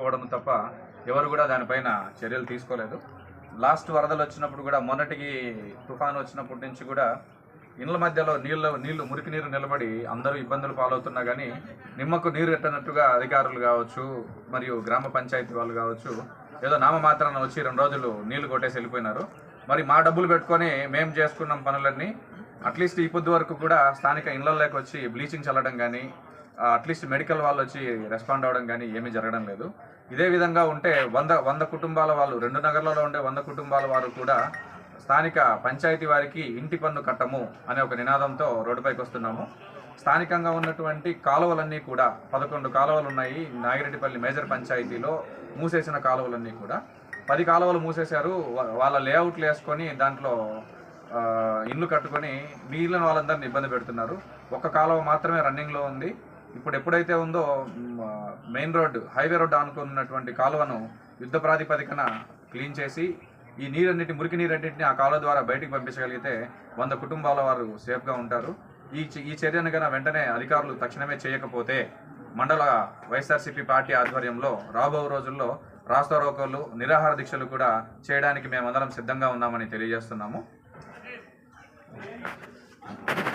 చెప్పుకోవడం తప్ప ఎవరు కూడా దానిపైన చర్యలు తీసుకోలేదు. లాస్ట్ వరదలు వచ్చినప్పుడు కూడా మొన్నటికి తుఫాను వచ్చినప్పటి నుంచి కూడా ఇండ్ల మధ్యలో నీళ్ళు నీళ్ళు మురికి నీరు నిలబడి అందరూ ఇబ్బందులు పాలవుతున్నా కానీ నిమ్మకు నీరు ఎట్టనట్టుగా అధికారులు కావచ్చు మరియు గ్రామ పంచాయతీ వాళ్ళు కావచ్చు ఏదో నామమాత్రాన వచ్చి రెండు రోజులు నీళ్ళు కొట్టేసి వెళ్ళిపోయినారు. మరి మా డబ్బులు పెట్టుకొని మేము చేసుకున్నాం పనులన్నీ. అట్లీస్ట్ ఈ పొద్దు వరకు కూడా స్థానిక ఇళ్ళలోకి వచ్చి బ్లీచింగ్ చల్లడం కానీ అట్లీస్ట్ మెడికల్ వాళ్ళు వచ్చి రెస్పాండ్ అవ్వడం కానీ ఏమీ జరగడం లేదు. ఇదే విధంగా ఉంటే వంద వంద కుటుంబాల వాళ్ళు రెండు నగరాలలో ఉండే వంద కుటుంబాల వారు కూడా స్థానిక పంచాయతీ వారికి ఇంటి పన్ను కట్టము అనే ఒక నినాదంతో రోడ్డుపైకి వస్తున్నాము స్థానికంగా ఉన్నటువంటి కాలువలన్నీ కూడా పదకొండు కాలువలు ఉన్నాయి. నాగిరెడ్డిపల్లి మేజర్ పంచాయతీలో మూసేసిన కాలువలన్నీ కూడా. పది కాలువలు మూసేశారు. వాళ్ళ లేఅవుట్లు వేసుకొని దాంట్లో ఇల్లు కట్టుకొని నీళ్ళను వాళ్ళందరిని ఇబ్బంది పెడుతున్నారు. ఒక కాలువ మాత్రమే రన్నింగ్లో ఉంది. ఇప్పుడు ఎప్పుడైతే ఉందో మెయిన్ రోడ్డు హైవే రోడ్డు అనుకున్నటువంటి కాలువను యుద్ధ ప్రాతిపదికన క్లీన్ చేసి ఈ నీరన్నిటి మురికి నీరన్నింటిని ఆ కాలువ ద్వారా బయటికి పంపించగలిగితే వంద కుటుంబాల వారు సేఫ్గా ఉంటారు. ఈ ఈ చర్యను కన్నా వెంటనే అధికారులు తక్షణమే చేయకపోతే మండల వైఎస్ఆర్సీపీ పార్టీ ఆధ్వర్యంలో రాబో రోజుల్లో రాస్తా రోకోలు నిరాహార దీక్షలు కూడా చేయడానికి మేమందరం సిద్ధంగా ఉన్నామని తెలియజేస్తున్నాము.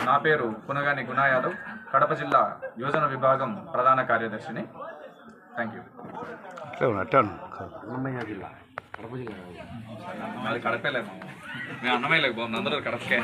నా పేరు పునగాని గుణా యాదవ్ కడప జిల్లా యోజన విభాగం ప్రధాన కార్యదర్శిని. థ్యాంక్ యూ జిల్లా. కడప జిల్లా. అది కడపలేదు మేము అన్నమయ్యలకు బాగుంది అందరూ కడపకే.